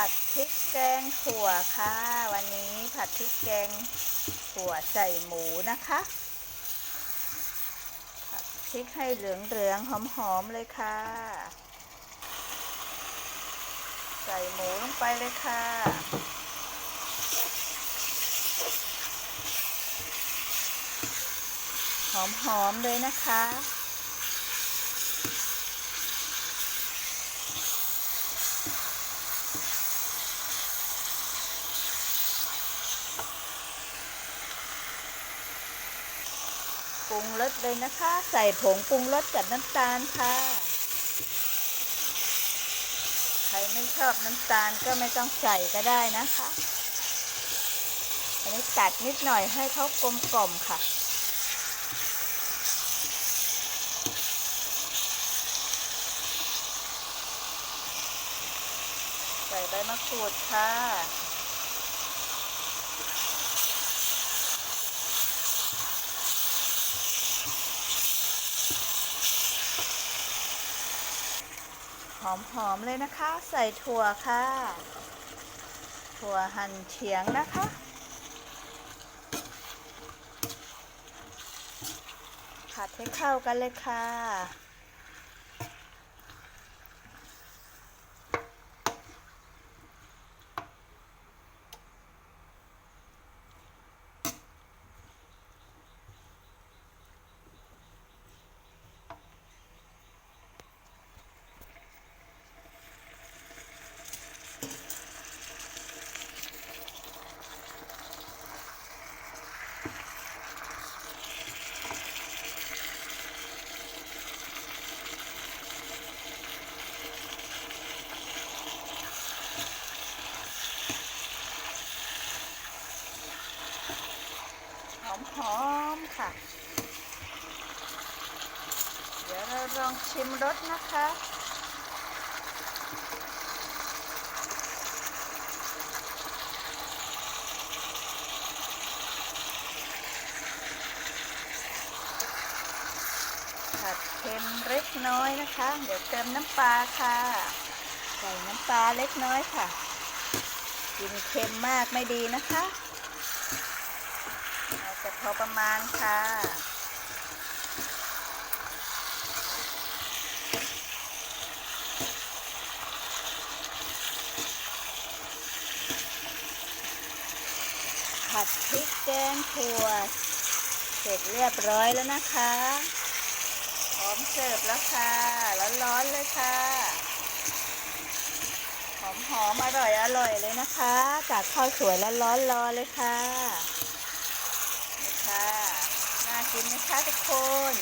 ผัดพริกแกงถั่วค่ะ วันนี้ผัดพริกแกงถั่วใส่หมูนะคะ ผัดพริกให้เหลืองๆหอมๆเลยค่ะ ใส่หมูลงไปเลยค่ะหอมๆเลยนะคะ ปรุงรสเลยนะคะ ใส่ผงปรุงรสกับน้ำตาลค่ะ ใครไม่ชอบน้ำตาลก็ไม่ต้องใส่ก็ได้นะคะ อันนี้ตัดนิดหน่อยให้เขากลมกล่อมค่ะใส่ใบมะกรูดค่ะ หอมๆเลยนะคะ ใส่ถั่วค่ะ ถั่วหั่นเฉียงนะคะ ผัดให้เข้ากันเลยค่ะ หอมๆค่ะ เดี๋ยวเราลองชิมรสนะคะผัดเค็มเล็กน้อยนะคะ เดี๋ยวเติมน้ำปลาค่ะ ใส่น้ำปลาเล็กน้อยค่ะ กินเค็มมากไม่ดีนะคะ พอประมาณค่ะผัดพริกแกงถั่วเสร็จเรียบร้อยแล้วนะคะ พร้อมเสิร์ฟแล้วค่ะ ร้อนๆเลยค่ะ หอมๆอร่อยอร่อยเลยนะคะ จากข้าวสวยร้อนๆรอเลยค่ะ น่ากินไหมคะทุกคน